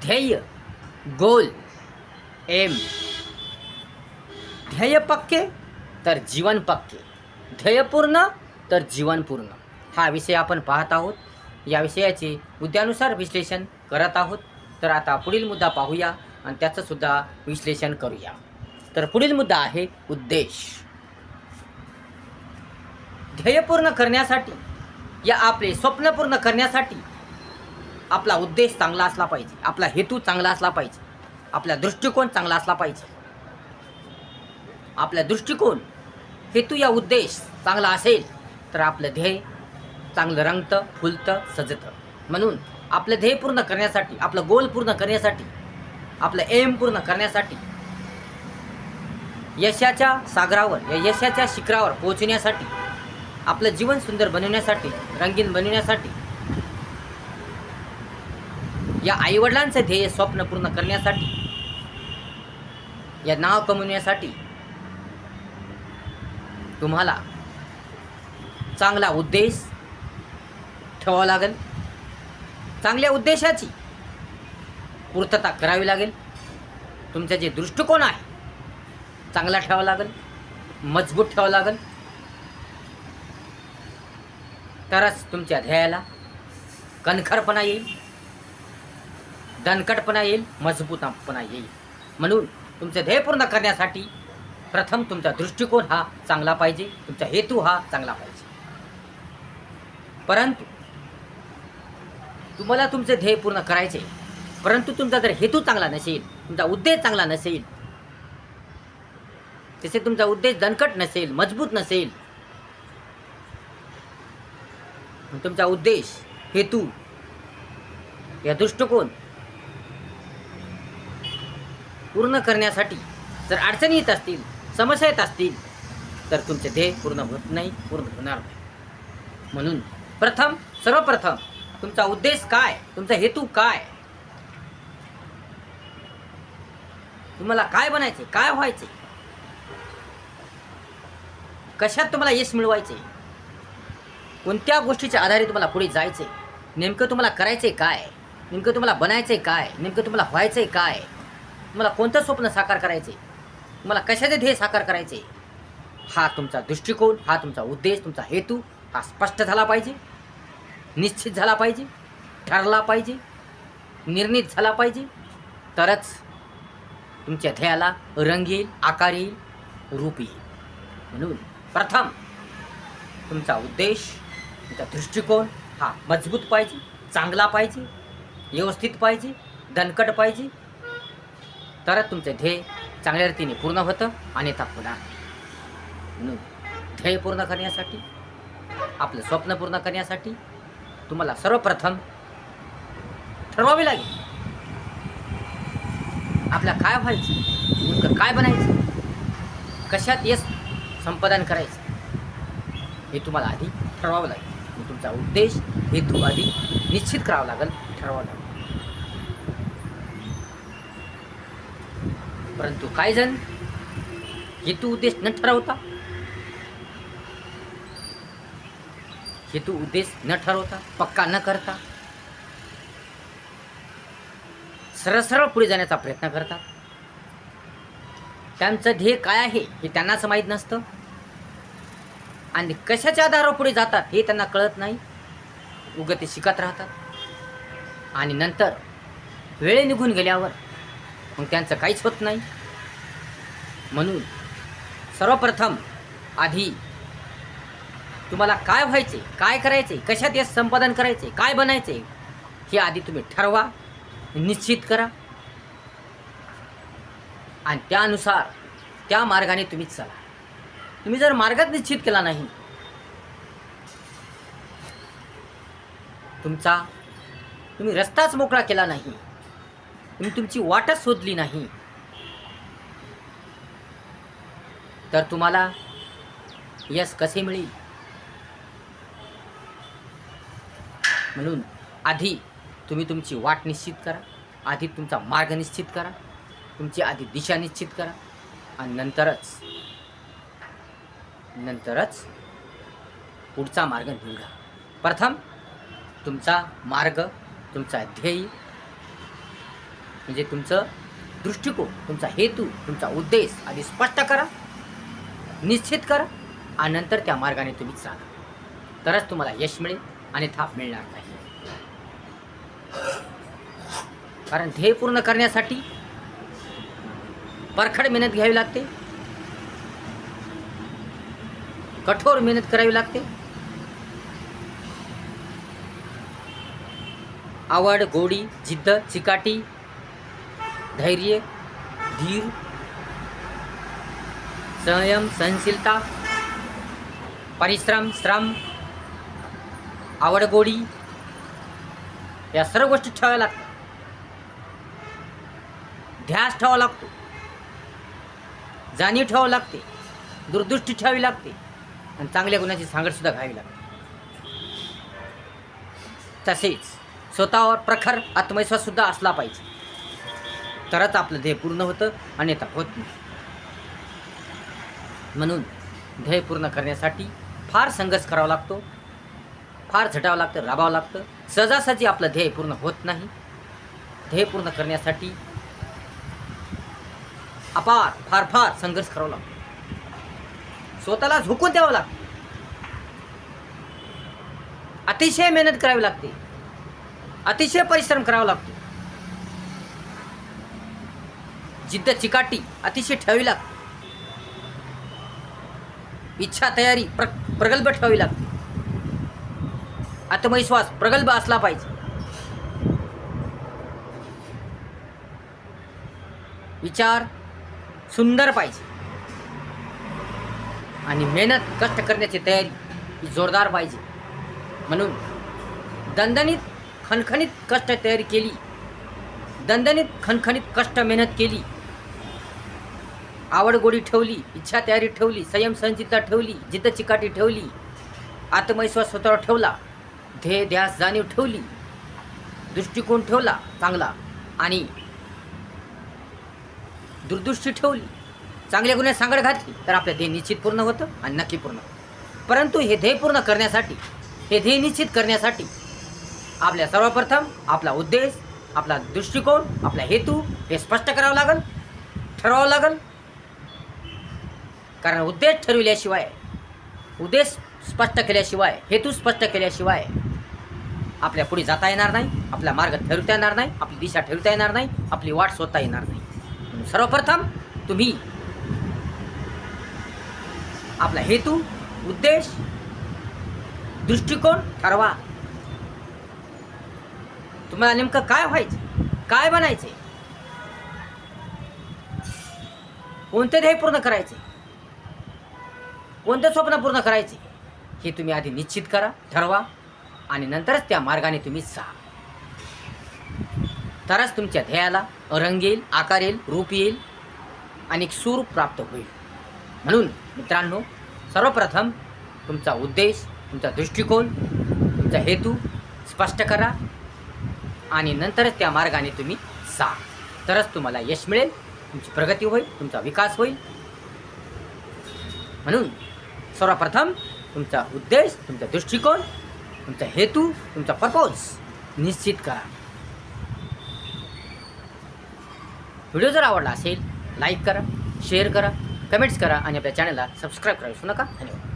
ध्येय गोल एम. ध्येय पक्के तर जीवन पक्के. ध्येय पूर्ण तर जीवन पूर्ण. हा विषय आपण पाहत आहोत. या विषयाचे मुद्द्यानुसार विश्लेषण करत आहोत. तर आता पुढील मुद्दा पाहूया आणि त्याचंसुद्धा विश्लेषण करूया. तर पुढील मुद्दा आहे उद्देश. ध्येय पूर्ण करण्यासाठी या आपले स्वप्न पूर्ण करण्यासाठी आपला उद्देश चांगला असला पाहिजे. आपला हेतू चांगला असला पाहिजे. आपला दृष्टिकोन चांगला असला पाहिजे. आपला दृष्टिकोन हेतू या उद्देश चांगला असेल तर आपलं ध्येय चांगलं रंगतं फुलतं सजतं. म्हणून आपलं ध्येय पूर्ण करण्यासाठी आपलं गोल पूर्ण करण्यासाठी आपलं एम पूर्ण करण्यासाठी यशाच्या सागरावर या यशाच्या शिखरावर पोहोचण्यासाठी आपलं जीवन सुंदर बनवण्यासाठी रंगीन बनवण्यासाठी या आईवडिलांचं ध्येय स्वप्न पूर्ण करण्यासाठी या नाव कमवण्यासाठी तुम्हाला चांगला उद्देश ठेवावा लागेल. चांगल्या उद्देशाची पूर्तता करावी लागेल. तुमचं जे दृष्टिकोन आहे चांगला ठेवावा लागेल मजबूत ठेवावा लागेल. तरच तुमच्या ध्येयाला कणखरपणा येईल. दणकटपणा येईल मजबूतपणा येईल. म्हणून तुमचं ध्येय पूर्ण करण्यासाठी प्रथम तुमचा दृष्टिकोन हा चांगला पाहिजे तुमचा हेतू हा चांगला पाहिजे. परंतु तुम्हाला तुमचे ध्येय पूर्ण करायचे परंतु तुमचा जर हेतू चांगला नसेल तुमचा उद्देश चांगला नसेल तसे तुमचा उद्देश दणकट नसेल मजबूत नसेल तुमचा उद्देश हेतू या दृष्टिकोन पूर्ण करण्यासाठी जर अडचणी येत असतील समस्या येत असतील तर तुमचे ध्येय पूर्ण होत नाही पूर्ण होणार नाही. म्हणून प्रथम सर्वप्रथम तुमचा उद्देश काय? तुमचा हेतू काय? तुम्हाला काय बनायचे काय व्हायचे कशात तुम्हाला यश मिळवायचे कोणत्या गोष्टीच्या आधारे तुम्हाला पुढे जायचे नेमकं तुम्हाला करायचे काय? नेमकं तुम्हाला बनायचे काय? नेमकं तुम्हाला व्हायचे काय? मला कोणतं स्वप्न साकार करायचे? मला कशाचे ध्येय साकार करायचे? हा तुमचा दृष्टिकोन हा तुमचा उद्देश तुमचा हेतू हा स्पष्ट झाला पाहिजे निश्चित झाला पाहिजे ठरला पाहिजे निर्णित झाला पाहिजे तरच तुमच्या ध्येयाला रंग येईल आकार येईल रूप येईल. म्हणून प्रथम तुमचा उद्देश तुमचा दृष्टिकोन हा मजबूत पाहिजे चांगला पाहिजे व्यवस्थित पाहिजे दणकट पाहिजे तरच तुमचे ध्येय चांगल्या रीतीने पूर्ण होतं आणि होणार ध्येय पूर्ण करण्यासाठी आपलं स्वप्न पूर्ण करण्यासाठी तुम्हाला सर्वप्रथम ठरवावे लागेल. आपल्या काय व्हायचं नेमकं काय बनायचं कशात यश संपादन करायचं हे तुम्हाला आधी ठरवावं लागेल. तुमचा उद्देश हेतू आधी निश्चित करावा लागेल ठरवावं लागेल. परंतु काही जण? हेतू उद्देश न ठरवता? हेतू उद्देश न ठरवता पक्का न करता? सरळ सरळ पुढे जाण्याचा प्रयत्न करतात त्यांचं ध्येय काय आहे हे त्यांनाच माहीत नसतं? आणि कशाच्या आधारावर पुढे जातात हे त्यांना कळत नाही? उगं ते शिकत राहतात. आणि नंतर वेळ निघून गेल्यावर मग त्यांचं काहीच होत नाही. म्हणून सर्वप्रथम आधी तुम्हाला काय व्हायचे काय करायचे कशात यश संपादन करायचे काय बनायचे हे आधी तुम्ही ठरवा निश्चित करा. आणि त्यानुसार त्या मार्गाने तुम्ही चला. तुम्ही जर मार्गात निश्चित केला नाही तुमचा तुम्ही रस्ताच मोकळा केला नाही तुम्ही तुमची वाटच शोधली नाही. तर तुम्हाला यश कसे मिळेल? म्हणून आधी तुम्ही तुमची वाट निश्चित करा. आधी तुमचा मार्ग निश्चित करा. तुमची आधी दिशा निश्चित करा. आणि नंतरच नंतरच पुढचा मार्ग निवडा. प्रथम तुमचा मार्ग तुमचा ध्येय म्हणजे तुमचं दृष्टिकोन तुमचा हेतू तुमचा उद्देश आधी स्पष्ट करा निश्चित करा आणि नंतर त्या मार्गाने तुम्ही चाला. तरच तुम्हाला यश मिळेल आणि थाप मिळणार नाही. कारण ध्येय पूर्ण करण्यासाठी परखड मेहनत घ्यावी लागते. कठोर मेहनत करावी लागते. आवड गोडी जिद्द चिकाटी धैर्य धीर संयम सहनशीलता परिश्रम श्रम आवडगोडी या सर्व गोष्टी ठेवाव्या लागतात. ध्यास ठेवावा लागतो. जाणीव ठेवावं लागते. दुर्दृष्टी ठेवावी लागते. आणि चांगल्या गुणाची सांगडसुद्धा घ्यावी लागते. तसेच स्वतःवर प्रखर आत्मविश्वाससुद्धा असला पाहिजे. तरच आपलं ध्येय पूर्ण होतं अन्यथा होत नाही. म्हणून ध्येय पूर्ण करण्यासाठी फार संघर्ष करावा लागतो फार झटावं लागतं राबावं लागतं. सहजासहजी आपलं ध्येय पूर्ण होत नाही. ध्येय पूर्ण करण्यासाठी अपार फार फार संघर्ष करावा लागतो. स्वतःला झोकून द्यावं लागतं. अतिशय मेहनत करावी लागते. अतिशय परिश्रम करावा लागतो. जिद्द चिकाटी अतिशय ठेवावी लागते. इच्छा तयारी प्र प्रगल्भ ठेवावी लागते. आत्मविश्वास प्रगल्भ असला पाहिजे. विचार सुंदर पाहिजे. आणि मेहनत कष्ट करण्याची तयारी ही जोरदार पाहिजे. म्हणून दणदणीत खणखणीत कष्ट तयारी केली. दणदणीत खणखणीत कष्ट मेहनत केली. आवड गोडी ठेवली इच्छा तयारी ठेवली संयमसंचिता ठेवली जिद्द चिकाटी ठेवली आत्मविश्वास स्वतःवर ठेवला ध्येय ध्यास जाणीव ठेवली दृष्टिकोन ठेवला चांगला आणि दुर्दृष्टी ठेवली. चांगल्या गुन्हे सांगड घातली तर आपलं ध्येय निश्चित पूर्ण होतं आणि नक्की पूर्ण होतं. परंतु हे ध्येय पूर्ण करण्यासाठी हे ध्येय निश्चित करण्यासाठी आपल्या सर्वप्रथम आपला उद्देश आपला दृष्टिकोन आपला हेतू हे स्पष्ट करावं लागेल ठरवावं लागेल. कारण उद्देश ठरविल्याशिवाय उद्देश स्पष्ट केल्याशिवाय हेतू स्पष्ट केल्याशिवाय आपल्या पुढे जाता येणार नाही आपला मार्ग ठरवता येणार नाही आपली दिशा ठरवता येणार नाही आपली वाट स्वतः येणार नाही. सर्वप्रथम तुम्ही आपला हेतू उद्देश दृष्टिकोन ठरवा. तुम्हाला नेमकं काय व्हायचं? काय बनायचे? कोणते ध्येय पूर्ण करायचे? कोणते स्वप्न पूर्ण करायचे? हे तुम्ही आधी निश्चित करा ठरवा आणि नंतरच त्या मार्गाने तुम्ही जा. तरच तुमच्या ध्येयाला रंग येईल आकार येईल रूप येईल आणि एक सूर प्राप्त होईल. म्हणून मित्रांनो सर्वप्रथम तुमचा उद्देश तुमचा दृष्टिकोन तुमचा हेतू स्पष्ट करा आणि नंतरच त्या मार्गाने तुम्ही जा. तरच तुम्हाला यश मिळेल तुमची प्रगती होईल तुमचा विकास होईल. म्हणून सर्वप्रथम तुमचा उद्देश तुमचा दृष्टिकोन तुमचा हेतू तुमचा पर्पोज निश्चित करा. व्हिडिओ जर आवडला असेल लाईक करा शेअर करा कमेंट्स करा आणि आपल्या चॅनलला सबस्क्राईब करा विसरू नका. धन्यवाद.